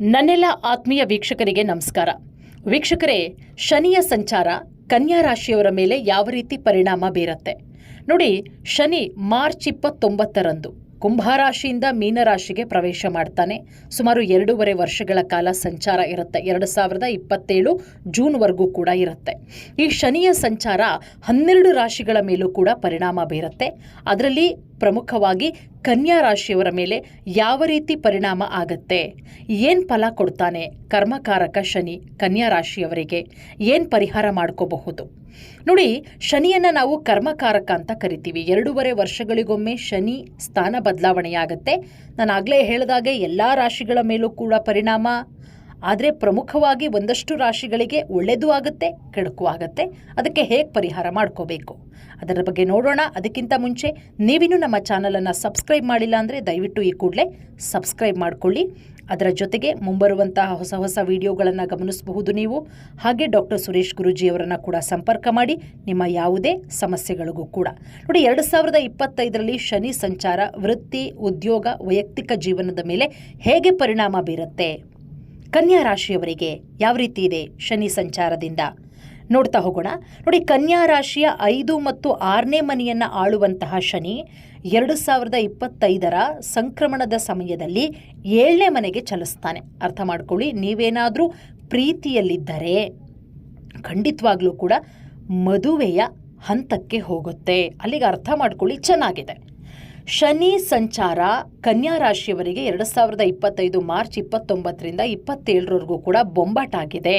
ನನ್ನೆಲ್ಲ ಆತ್ಮೀಯ ವೀಕ್ಷಕರಿಗೆ ನಮಸ್ಕಾರ. ವೀಕ್ಷಕರೇ, ಶನಿಯ ಸಂಚಾರ ಕನ್ಯಾ ರಾಶಿಯವರ ಮೇಲೆ ಯಾವ ರೀತಿ ಪರಿಣಾಮ ಬೀರುತ್ತೆ? ನೋಡಿ, ಶನಿ ಮಾರ್ಚ್ ಇಪ್ಪತ್ತೊಂಬತ್ತರಂದು. ಕುಂಭರಾಶಿಯಿಂದ ಮೀನರಾಶಿಗೆ ಪ್ರವೇಶ ಮಾಡ್ತಾನೆ. ಸುಮಾರು ಎರಡೂವರೆ ವರ್ಷಗಳ ಕಾಲ ಸಂಚಾರ ಇರುತ್ತೆ. ಎರಡು ಸಾವಿರದ ಇಪ್ಪತ್ತೇಳು ಜೂನ್ವರೆಗೂ ಕೂಡ ಇರುತ್ತೆ. ಈ ಶನಿಯ ಸಂಚಾರ ಹನ್ನೆರಡು ರಾಶಿಗಳ ಮೇಲೂ ಕೂಡ ಪರಿಣಾಮ ಬೀರುತ್ತೆ. ಅದರಲ್ಲಿ ಪ್ರಮುಖವಾಗಿ ಕನ್ಯಾ ರಾಶಿಯವರ ಮೇಲೆ ಯಾವ ರೀತಿ ಪರಿಣಾಮ ಆಗತ್ತೆ? ಏನು ಫಲ ಕೊಡ್ತಾನೆ? ಕರ್ಮಕಾರಕ ಶನಿ ಕನ್ಯಾ ರಾಶಿಯವರಿಗೆ ಏನು ಪರಿಹಾರ ಮಾಡ್ಕೋಬಹುದು? ನೋಡಿ, ಶನಿಯನ್ನು ನಾವು ಕರ್ಮಕಾರಕ ಅಂತ ಕರಿತೀವಿ. ಎರಡೂವರೆ ವರ್ಷಗಳಿಗೊಮ್ಮೆ ಶನಿ ಸ್ಥಾನ ಬದಲಾವಣೆಯಾಗತ್ತೆ. ನಾನು ಆಗಲೇ ಹೇಳಿದಾಗೆ ಎಲ್ಲ ರಾಶಿಗಳ ಮೇಲೂ ಕೂಡ ಪರಿಣಾಮ. ಆದರೆ ಪ್ರಮುಖವಾಗಿ ಒಂದಷ್ಟು ರಾಶಿಗಳಿಗೆ ಒಳ್ಳೆಯದು ಆಗುತ್ತೆ, ಕೆಡುಕು ಆಗುತ್ತೆ. ಅದಕ್ಕೆ ಹೇಗೆ ಪರಿಹಾರ ಮಾಡ್ಕೋಬೇಕು? ಅದರ ಬಗ್ಗೆ ನೋಡೋಣ. ಅದಕ್ಕಿಂತ ಮುಂಚೆ ನೀವಿನ್ನೂ ನಮ್ಮ ಚಾನಲನ್ನು ಸಬ್ಸ್ಕ್ರೈಬ್ ಮಾಡಿಲ್ಲ ಅಂದರೆ ದಯವಿಟ್ಟು ಈ ಕೂಡಲೇ ಸಬ್ಸ್ಕ್ರೈಬ್ ಮಾಡಿಕೊಳ್ಳಿ. ಅದರ ಜೊತೆಗೆ ಮುಂಬರುವಂತಹ ಹೊಸ ಹೊಸ ವಿಡಿಯೋಗಳನ್ನು ಗಮನಿಸಬಹುದು ನೀವು. ಹಾಗೆ ಡಾಕ್ಟರ್ ಸುರೇಶ್ ಗುರೂಜಿಯವರನ್ನು ಕೂಡ ಸಂಪರ್ಕ ಮಾಡಿ, ನಿಮ್ಮ ಯಾವುದೇ ಸಮಸ್ಯೆಗಳಿಗೂ ಕೂಡ. ನೋಡಿ, ಎರಡು ಸಾವಿರದ ಇಪ್ಪತ್ತೈದರಲ್ಲಿ ಶನಿ ಸಂಚಾರ, ವೃತ್ತಿ, ಉದ್ಯೋಗ, ವೈಯಕ್ತಿಕ ಜೀವನದ ಮೇಲೆ ಹೇಗೆ ಪರಿಣಾಮ ಬೀರುತ್ತೆ? ಕನ್ಯಾ ರಾಶಿಯವರಿಗೆ ಯಾವ ರೀತಿ ಇದೆ ಶನಿ ಸಂಚಾರದಿಂದ? ನೋಡ್ತಾ ಹೋಗೋಣ. ನೋಡಿ, ಕನ್ಯಾ ರಾಶಿಯ ಐದು ಮತ್ತು ಆರನೇ ಮನೆಯನ್ನು ಆಳುವಂತಹ ಶನಿ ಎರಡು ಸಾವಿರದ ಇಪ್ಪತ್ತೈದರ ಸಂಕ್ರಮಣದ ಸಮಯದಲ್ಲಿ ಏಳನೇ ಮನೆಗೆ ಚಲಿಸ್ತಾನೆ. ಅರ್ಥ ಮಾಡ್ಕೊಳ್ಳಿ, ನೀವೇನಾದರೂ ಪ್ರೀತಿಯಲ್ಲಿದ್ದರೆ ಖಂಡಿತವಾಗ್ಲೂ ಕೂಡ ಮದುವೆಯ ಹಂತಕ್ಕೆ ಹೋಗುತ್ತೆ. ಅಲ್ಲಿಗೆ ಅರ್ಥ ಮಾಡ್ಕೊಳ್ಳಿ, ಚೆನ್ನಾಗಿದೆ. ಶನಿ ಸಂಚಾರ ಕನ್ಯಾ ರಾಶಿಯವರಿಗೆ ಎರಡು ಸಾವಿರದ ಇಪ್ಪತ್ತೈದು ಮಾರ್ಚ್ ಇಪ್ಪತ್ತೊಂಬತ್ತರಿಂದ ಇಪ್ಪತ್ತೇಳರವರೆಗೂ ಕೂಡ ಬೊಂಬಾಟಾಗಿದೆ.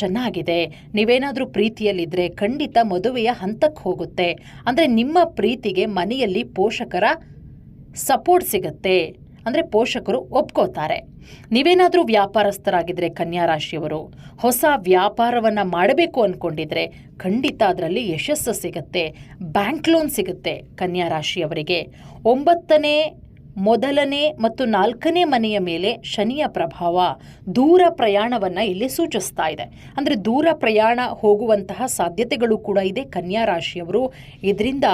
ಚೆನ್ನಾಗಿದೆ. ನೀವೇನಾದರೂ ಪ್ರೀತಿಯಲ್ಲಿದ್ದರೆ ಖಂಡಿತ ಮದುವೆಯ ಹಂತಕ್ಕೆ ಹೋಗುತ್ತೆ. ಅಂದರೆ ನಿಮ್ಮ ಪ್ರೀತಿಗೆ ಮನೆಯಲ್ಲಿ ಪೋಷಕರ ಸಪೋರ್ಟ್ ಸಿಗುತ್ತೆ. ಅಂದರೆ ಪೋಷಕರು ಒಪ್ಕೋತಾರೆ. ನೀವೇನಾದರೂ ವ್ಯಾಪಾರಸ್ಥರಾಗಿದ್ದರೆ ಕನ್ಯಾ ರಾಶಿಯವರು, ಹೊಸ ವ್ಯಾಪಾರವನ್ನು ಮಾಡಬೇಕು ಅಂದ್ಕೊಂಡಿದ್ರೆ ಖಂಡಿತ ಅದರಲ್ಲಿ ಯಶಸ್ಸು ಸಿಗುತ್ತೆ, ಬ್ಯಾಂಕ್ ಲೋನ್ ಸಿಗುತ್ತೆ ಕನ್ಯಾ ರಾಶಿಯವರಿಗೆ. ಒಂಬತ್ತನೇ ಮೊದಲನೇ ಮತ್ತು ನಾಲ್ಕನೇ ಮನೆಯ ಮೇಲೆ ಶನಿಯ ಪ್ರಭಾವ, ದೂರ ಪ್ರಯಾಣವನ್ನು ಇಲ್ಲಿ ಸೂಚಿಸ್ತಾ ಇದೆ. ಅಂದರೆ ದೂರ ಪ್ರಯಾಣ ಹೋಗುವಂತಹ ಸಾಧ್ಯತೆಗಳು ಕೂಡ ಇದೆ ಕನ್ಯಾ ರಾಶಿಯವರು. ಇದರಿಂದ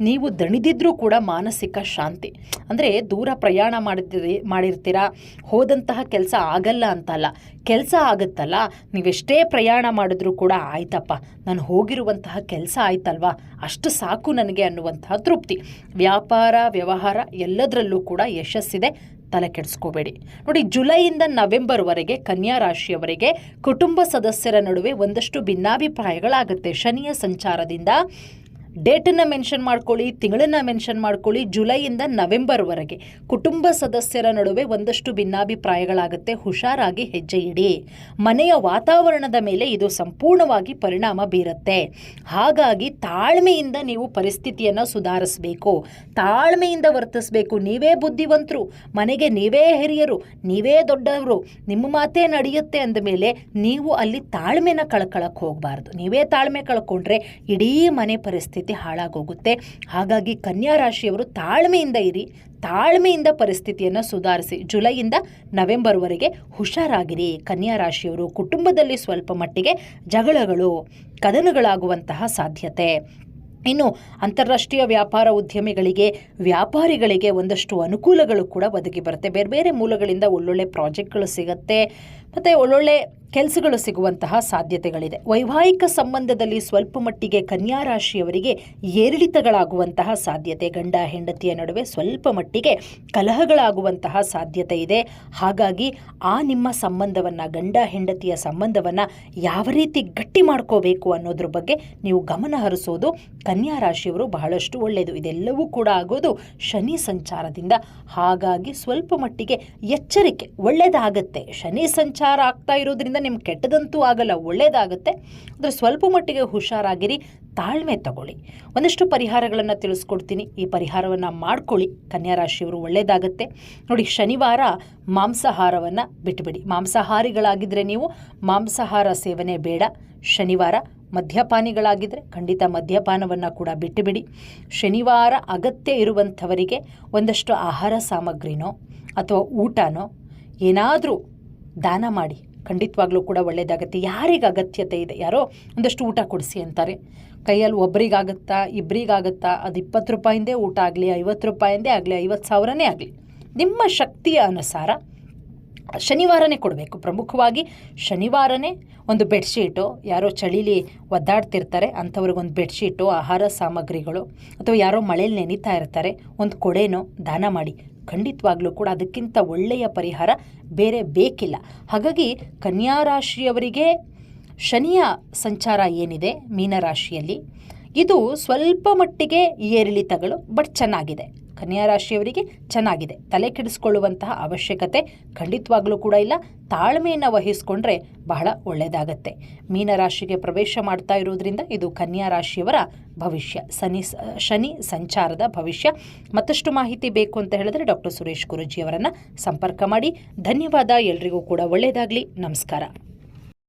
ನೀವು ದಣಿದಿದ್ರೂ ಕೂಡ ಮಾನಸಿಕ ಶಾಂತಿ. ಅಂದರೆ ದೂರ ಪ್ರಯಾಣ ಮಾಡಿದಿರಿ, ಮಾಡಿರ್ತೀರಾ? ಹೋದಂತಹ ಕೆಲಸ ಆಗಲ್ಲ ಅಂತಲ್ಲ. ಕೆಲಸ ಆಗುತ್ತಲ್ಲ. ನೀವೆಷ್ಟೇ ಪ್ರಯಾಣ ಮಾಡಿದ್ರೂ ಕೂಡ ಆಯ್ತಪ್ಪ. ನಾನು ಹೋಗಿರುವಂತಹ ಕೆಲಸ ಆಯ್ತಲ್ವಾ? ಅಷ್ಟು ಸಾಕು ನನಗೆ ಅನ್ನುವಂತಹ ತೃಪ್ತಿ. ವ್ಯಾಪಾರ, ವ್ಯವಹಾರ ಎಲ್ಲದರಲ್ಲೂ ಕೂಡ ಯಶಸ್ಸಿದೆ. ತಲೆ ಕೆಡಿಸ್ಕೋಬೇಡಿ. ನೋಡಿ, ಜುಲೈಯಿಂದ ನವೆಂಬರ್ವರೆಗೆ, ಕನ್ಯಾ ರಾಶಿಯವರೆಗೆ ಕುಟುಂಬ ಸದಸ್ಯರ ನಡುವೆ ಒಂದಷ್ಟು ಭಿನ್ನಾಭಿಪ್ರಾಯಗಳಾಗುತ್ತೆ. ಶನಿಯ ಸಂಚಾರದಿಂದ ಡೇಟನ್ನು ಮೆನ್ಷನ್ ಮಾಡ್ಕೊಳ್ಳಿ, ತಿಂಗಳನ್ನ ಮೆನ್ಷನ್ ಮಾಡ್ಕೊಳ್ಳಿ, ಜುಲೈಯಿಂದ ನವೆಂಬರ್ವರೆಗೆ. ಕುಟುಂಬ ಸದಸ್ಯರ ನಡುವೆ ಒಂದಷ್ಟು ಭಿನ್ನಾಭಿಪ್ರಾಯಗಳಾಗುತ್ತೆ, ಹುಷಾರಾಗಿ ಹೆಜ್ಜೆ ಇಡಿ. ಮನೆಯ ವಾತಾವರಣದ ಮೇಲೆ ಇದು ಸಂಪೂರ್ಣವಾಗಿ ಪರಿಣಾಮ ಬೀರುತ್ತೆ. ಹಾಗಾಗಿ ತಾಳ್ಮೆಯಿಂದ ನೀವು ಪರಿಸ್ಥಿತಿಯನ್ನು ಸುಧಾರಿಸಬೇಕು. ತಾಳ್ಮೆಯಿಂದ ವರ್ತಿಸಬೇಕು. ನೀವೇ ಬುದ್ಧಿವಂತರು, ಮನೆಗೆ ನೀವೇ ಹಿರಿಯರು, ನೀವೇ ದೊಡ್ಡವರು, ನಿಮ್ಮ ಮಾತೇ ನಡೆಯುತ್ತೆ ಅಂದಮೇಲೆ ನೀವು ಅಲ್ಲಿ ತಾಳ್ಮೆನ ಕಳ್ಕೊಳಕ್ಕೆ ಹೋಗಬಾರ್ದು. ನೀವೇ ತಾಳ್ಮೆ ಕಳ್ಕೊಂಡ್ರೆ ಇಡೀ ಮನೆ ಪರಿಸ್ಥಿತಿ ಹಾಳಾಗೋಗುತ್ತೆ. ಹಾಗಾಗಿ ಕನ್ಯಾ ರಾಶಿಯವರು ತಾಳ್ಮೆಯಿಂದ ಇರಿ. ತಾಳ್ಮೆಯಿಂದ ಪರಿಸ್ಥಿತಿಯನ್ನು ಸುಧಾರಿಸಿ. ಜುಲೈಯಿಂದ ನವೆಂಬರ್ವರೆಗೆ ಹುಷಾರಾಗಿರಿ. ಕನ್ಯಾ ರಾಶಿಯವರು ಕುಟುಂಬದಲ್ಲಿ ಸ್ವಲ್ಪ ಮಟ್ಟಿಗೆ ಜಗಳಗಳು, ಕದನಗಳಾಗುವಂತಹ ಸಾಧ್ಯತೆ. ಇನ್ನು ಅಂತಾರಾಷ್ಟ್ರೀಯ ವ್ಯಾಪಾರ ಉದ್ಯಮಿಗಳಿಗೆ, ವ್ಯಾಪಾರಿಗಳಿಗೆ ಒಂದಷ್ಟು ಅನುಕೂಲಗಳು ಕೂಡ ಒದಗಿ ಬರುತ್ತೆ. ಬೇರೆ ಬೇರೆ ಮೂಲಗಳಿಂದ ಒಳ್ಳೊಳ್ಳೆ ಪ್ರಾಜೆಕ್ಟ್ಗಳು ಸಿಗುತ್ತೆ. ಮತ್ತು ಒಳ್ಳೊಳ್ಳೆ ಕೆಲಸಗಳು ಸಿಗುವಂತಹ ಸಾಧ್ಯತೆಗಳಿದೆ. ವೈವಾಹಿಕ ಸಂಬಂಧದಲ್ಲಿ ಸ್ವಲ್ಪ ಮಟ್ಟಿಗೆ ಕನ್ಯಾ ರಾಶಿಯವರಿಗೆ ಏರಿಳಿತಗಳಾಗುವಂತಹ ಸಾಧ್ಯತೆ, ಗಂಡ, ಹೆಂಡತಿಯ ನಡುವೆ ಸ್ವಲ್ಪ ಮಟ್ಟಿಗೆ ಕಲಹಗಳಾಗುವಂತಹ ಸಾಧ್ಯತೆ ಇದೆ. ಹಾಗಾಗಿ ಆ ನಿಮ್ಮ ಸಂಬಂಧವನ್ನು, ಗಂಡ, ಹೆಂಡತಿಯ ಸಂಬಂಧವನ್ನು ಯಾವ ರೀತಿ ಗಟ್ಟಿ ಮಾಡ್ಕೋಬೇಕು ಅನ್ನೋದ್ರ ಬಗ್ಗೆ ನೀವು ಗಮನ ಹರಿಸೋದು ಕನ್ಯಾ ರಾಶಿಯವರು ಬಹಳಷ್ಟು ಒಳ್ಳೆಯದು ಇದೆಲ್ಲವೂ ಕೂಡ ಆಗೋದು ಶನಿ ಸಂಚಾರದಿಂದ. ಹಾಗಾಗಿ ಸ್ವಲ್ಪ ಮಟ್ಟಿಗೆ ಎಚ್ಚರಿಕೆ ಒಳ್ಳೆಯದಾಗತ್ತೆ ಶನಿ ಸಂಚಾರ ಆಗ್ತಾ ಇರೋದ್ರಿಂದ ನಿಮ್ಗೆ ಕೆಟ್ಟದಂತೂ ಆಗಲ್ಲ, ಒಳ್ಳೇದಾಗುತ್ತೆ. ಆದರೆ ಸ್ವಲ್ಪ ಮಟ್ಟಿಗೆ ಹುಷಾರಾಗಿರಿ, ತಾಳ್ಮೆ ತಗೊಳ್ಳಿ. ಒಂದಷ್ಟು ಪರಿಹಾರಗಳನ್ನು ತಿಳಿಸ್ಕೊಡ್ತೀನಿ. ಈ ಪರಿಹಾರವನ್ನು ಮಾಡ್ಕೊಳ್ಳಿ. ಕನ್ಯಾ ರಾಶಿಯವರು ಒಳ್ಳೆಯದಾಗುತ್ತೆ ನೋಡಿ, ಶನಿವಾರ ಮಾಂಸಾಹಾರವನ್ನು ಬಿಟ್ಟುಬಿಡಿ ಮಾಂಸಾಹಾರಿಗಳಾಗಿದ್ದರೆ ನೀವು ಮಾಂಸಾಹಾರ ಸೇವನೆ ಬೇಡ. ಶನಿವಾರ ಮದ್ಯಪಾನಿಗಳಾಗಿದ್ದರೆ ಖಂಡಿತ ಮದ್ಯಪಾನವನ್ನು ಕೂಡ ಬಿಟ್ಟುಬಿಡಿ ಶನಿವಾರ ಅಗತ್ಯ ಇರುವಂಥವರಿಗೆ ಒಂದಷ್ಟು ಆಹಾರ ಸಾಮಗ್ರಿನೋ ಅಥವಾ ಊಟನೋ ಏನಾದರೂ ದಾನ ಮಾಡಿ. ಖಂಡಿತವಾಗ್ಲೂ ಕೂಡ ಒಳ್ಳೆಯದಾಗುತ್ತೆ ಯಾರಿಗೆ ಅಗತ್ಯತೆ ಇದೆ? ಯಾರೋ ಒಂದಷ್ಟು ಊಟ ಕೊಡಿಸಿ ಅಂತಾರೆ. ಕೈಯಲ್ಲಿ ಒಬ್ರಿಗಾಗುತ್ತಾ ಇಬ್ಬರಿಗಾಗುತ್ತಾ ಅದು ಇಪ್ಪತ್ತು ರೂಪಾಯಿಂದೇ ಊಟ ಆಗಲಿ, ಐವತ್ತು ರೂಪಾಯಿಂದೇ ಆಗಲಿ, ಐವತ್ತು ಸಾವಿರನೇ ಆಗಲಿ. ನಿಮ್ಮ ಶಕ್ತಿಯ ಅನುಸಾರ ಶನಿವಾರನೇ ಕೊಡಬೇಕು. ಪ್ರಮುಖವಾಗಿ ಶನಿವಾರನೇ ಒಂದು ಬೆಡ್ಶೀಟು. ಯಾರೋ ಚಳಿಲಿ ಒದ್ದಾಡ್ತಿರ್ತಾರೆ, ಅಂಥವ್ರಿಗೊಂದು ಬೆಡ್ಶೀಟು, ಆಹಾರ ಸಾಮಗ್ರಿಗಳು, ಅಥವಾ ಯಾರೋ ಮಳೇಲಿ ನೆನೀತಾ ಇರ್ತಾರೆ, ಒಂದು ಕೊಡೆನೋ ದಾನ ಮಾಡಿ. ಖಂಡಿತವಾಗ್ಲೂ ಕೂಡ ಅದಕ್ಕಿಂತ ಒಳ್ಳೆಯ ಪರಿಹಾರ ಬೇರೆ ಬೇಕಿಲ್ಲ. ಹಾಗಾಗಿ ಕನ್ಯಾ ರಾಶಿಯವರಿಗೆ ಶನಿಯ ಸಂಚಾರ ಏನಿದೆ ಮೀನರಾಶಿಯಲ್ಲಿ? ಇದು ಸ್ವಲ್ಪ ಮಟ್ಟಿಗೆ ಏರಿಳಿತಗಳು, ಬಟ್ ಚೆನ್ನಾಗಿದೆ. ಕನ್ಯಾ ರಾಶಿಯವರಿಗೆ ಚೆನ್ನಾಗಿದೆ. ತಲೆ ಕೆಡಿಸ್ಕೊಳ್ಳುವಂತಹ ಅವಶ್ಯಕತೆ ಖಂಡಿತವಾಗ್ಲೂ ಕೂಡ ಇಲ್ಲ. ತಾಳ್ಮೆಯನ್ನು ವಹಿಸ್ಕೊಂಡ್ರೆ ಬಹಳ ಒಳ್ಳೆಯದಾಗತ್ತೆ ಮೀನರಾಶಿಗೆ ಪ್ರವೇಶ ಮಾಡ್ತಾ ಇರೋದ್ರಿಂದ ಇದು ಕನ್ಯಾ ರಾಶಿಯವರ ಭವಿಷ್ಯ ಶನಿ ಶನಿ ಸಂಚಾರದ ಭವಿಷ್ಯ. ಮತ್ತಷ್ಟು ಮಾಹಿತಿ ಬೇಕು ಅಂತ ಹೇಳಿದ್ರೆ ಡಾಕ್ಟರ್ ಸುರೇಶ್ ಗುರುಜಿಯವರನ್ನು ಸಂಪರ್ಕ ಮಾಡಿ. ಧನ್ಯವಾದ. ಎಲ್ರಿಗೂ ಕೂಡ ಒಳ್ಳೆಯದಾಗಲಿ ನಮಸ್ಕಾರ.